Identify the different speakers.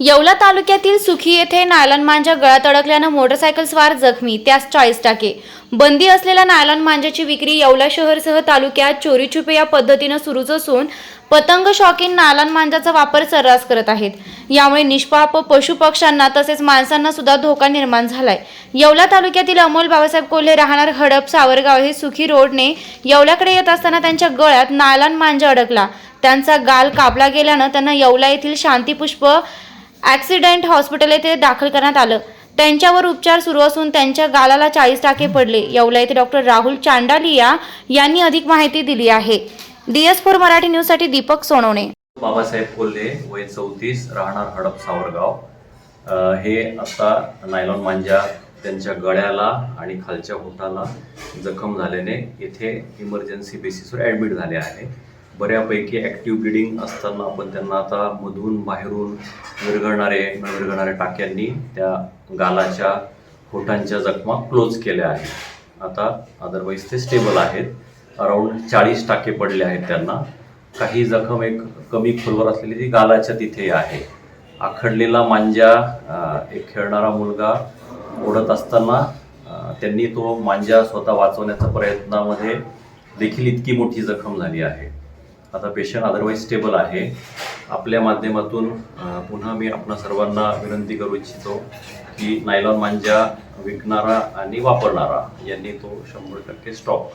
Speaker 1: येवला तालुक्यातील सुखी येथे नायलॉन मांजा गळ्यात अडकल्यानं मोटरसायकल स्वार जखमी त्यास चाळीस टाके. बंदी असलेल्या नायलॉन मांजाची विक्री येवला शहरसह तालुक्यात चोरी छुपे या पद्धतीनं सुरूच असून पतंग शॉकीन नायलॉन मांजाचा वापर सर्रास करत आहेत. यामुळे निष्पाप पशुपक्ष्यांना तसेच माणसांना सुद्धा धोका निर्माण झालाय. येवला तालुक्यातील अमोल बाबासाहेब कोल्हे राहणार हडप सावरगाव हे सुखी रोडने येवल्याकडे येत असताना त्यांच्या गळ्यात नायलॉन मांजा अडकला. त्यांचा गाल कापला गेल्यानं त्यांना येवला येथील शांतीपुष्प ॲक्सिडेंट हॉस्पिटल येथे दाखल करण्यात आलं. त्यांच्यावर उपचार सुरू असून त्यांच्या गालाला चाळीस टाके पडले. येवला येथे डॉक्टर राहुल चांडालिया यांनी अधिक माहिती दिली आहे. डीएस फोर मराठी न्यूजसाठी दीपक सोनवणे.
Speaker 2: बाबासाहेब कोल्हे वय चौतीस राहणार हडप सावरगाव. हे आता नायलॉन मांजा त्यांच्या गळ्याला आणि खालच्या होठाला जखम झाल्याने येथे इमर्जन्सी बेसिसवर ॲडमिट झाले आहे. बऱ्यापैकी ॲक्टिव्ह ब्लिडिंग असताना आपण त्यांना आता मधून बाहेरून विरघळणारे न विरघळणाऱ्या टाक्यांनी त्या गालाच्या होठांच्या जखमा क्लोज केल्या आहेत. आता अदरवाईज ते स्टेबल आहेत. अराऊंड चाळीस टाके पडले आहेत त्यांना. काही जखम एक कमी खोलवर असलेली ती गालाच्या तिथे आहे. आखडलेला मांजा एक खेळणारा मुलगा ओढत असताना त्यांनी तो मांजा स्वतः वाचवण्याच्या प्रयत्नामध्ये देखील इतकी मोठी जखम झाली आहे. आता पेशंट अदरवाईज स्टेबल आहे. आपल्या माध्यमातून पुन्हा मी आपणा सर्वांना विनंती करू इच्छितो की नायलॉन मांजा विकणारा आणि वापरणारा यांनी तो शंभर टक्के स्टॉप करा.